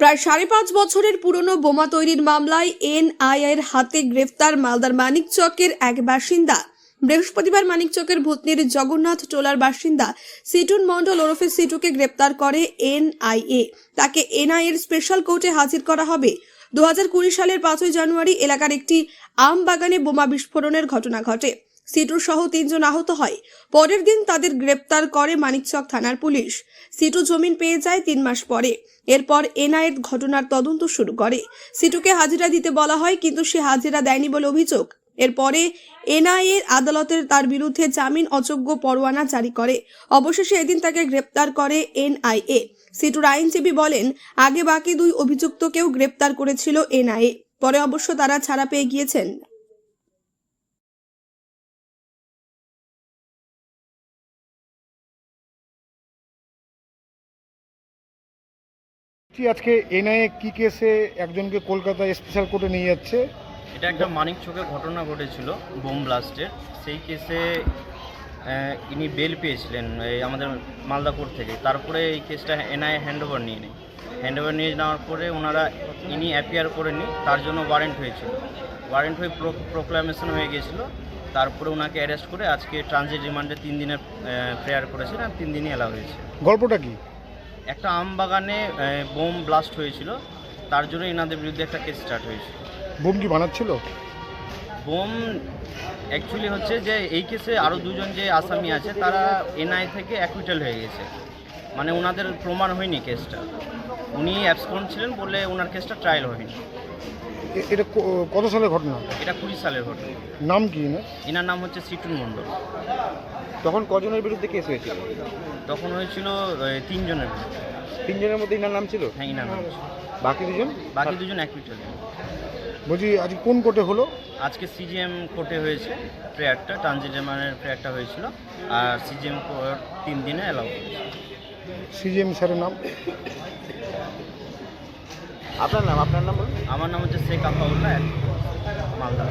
প্রায় সাড়ে পাঁচ বছরের পুরনো বোমা তৈরির মামলায় এনআইএর হাতে গ্রেফতার মালদার মানিকচকের এক বাসিন্দা। বৃহস্পতিবার মানিকচকের ভূতনির জগন্নাথ টোলার বাসিন্দা সিটুন মণ্ডল ওরফে সিটুকে গ্রেপ্তার করে এনআইএ। তাকে এনআইএর স্পেশাল কোর্টে হাজির করা হবে। দু সালের পাঁচই জানুয়ারি এলাকার একটি আম বাগানে বোমা বিস্ফোরণের ঘটনা ঘটে। সিটু সহ তিনজন আহত হয়। পরের দিন তাদের গ্রেপ্তার করে মানিকচক থানার পুলিশ। সিটু জমিন পেয়ে যায় তিন মাস পরে। এরপর এনআইএর ঘটনার তদন্ত শুরু করে। সিটুকে হাজিরা দিতে বলা হয়, কিন্তু সে হাজিরা দেয়নি বলে অভিযোগ। এরপরে এনআইএ আদালতের তার বিরুদ্ধে জামিন অযোগ্য পরোয়ানা জারি করে। অবশেষে এদিন তাকে গ্রেপ্তার করে এনআইএ। সিটুর আইনজীবী বলেন, আগে বাকি দুই অভিযুক্তকেও গ্রেপ্তার করেছিল এনআইএ। পরে অবশ্য তারা ছাড়া পেয়ে গিয়েছেন। আজকে এনআইএ কি কেসে একজনকে কলকাতা স্পেশাল কোর্টে নিয়ে যাচ্ছে? এটা একটা মানিক চোখে ঘটনা ঘটেছিল বোম ব্লাস্টের সেই কেসে ইনি বেল পেয়েছিলেন এই আমাদের মালদা কোর্ট থেকে। তারপরে এই কেসটা এনআইএ হ্যান্ড ওভার নিয়ে নেয়। হ্যান্ড ওভার নিয়ে নেওয়ার পরে ওনারা ইনি অ্যাপিয়ার করেনি তার জন্য ওয়ারেন্ট হয়েছিল। ওয়ারেন্ট হয়ে প্রোক্লামেশন হয়ে গিয়েছিল। তারপরে ওনাকে অ্যারেস্ট করে আজকে ট্রানজিট রিমান্ডে তিন দিনের প্রেয়ার করেছেন আর তিন দিনই এলাও হয়েছে। গল্পটা কি? একটা আম বাগানে বোম ব্লাস্ট হয়েছিল। তার জন্য এনাদের বিরুদ্ধে একটা কেস স্টার্ট হয়েছিল বোম কি বানাচ্ছিল? বোম অ্যাকচুয়ালি হচ্ছে যে এই কেসে আরও দুজন যে আসামি আছে তারা এনআই থেকে অ্যাকুইটাল হয়ে গেছে। মানে ওনাদের প্রমাণ হয়নি কেসটা উনি অ্যাবসকন ছিলেন বলে ওনার কেসটা ট্রায়াল হয়নি। এ- এটা ক- কত সালের ঘটনা? এটা কুড়ি সালের ঘটনা। নাম কি না এনার নাম হচ্ছে সিটুন মণ্ডল। তখন কজনের বিরুদ্ধে কেস হয়েছিল? তখন হয়েছিল তিনজনের বিরুদ্ধে। তিনজনের মধ্যে ইনার নাম ছিল? হ্যাঁ ইনার নাম ছিল। বাকি দুজন? বাকি দুজন এক অ্যাকুইটাল বলছি আজ কোন কোর্টে হলো? আজকে সিজিএম কোর্টে হয়েছে প্রেয়ারটা ট্রানজিটেমানের প্রেয়ারটা হয়েছিল আর সিজিএম কোর্ট তিন দিনে অ্যালাউ করেছে। সিজিএম স্যারের নাম? আপনার নাম আপনার নাম বলুন। আমার নাম হচ্ছে শেখ আফাউল্লাহ মালদা।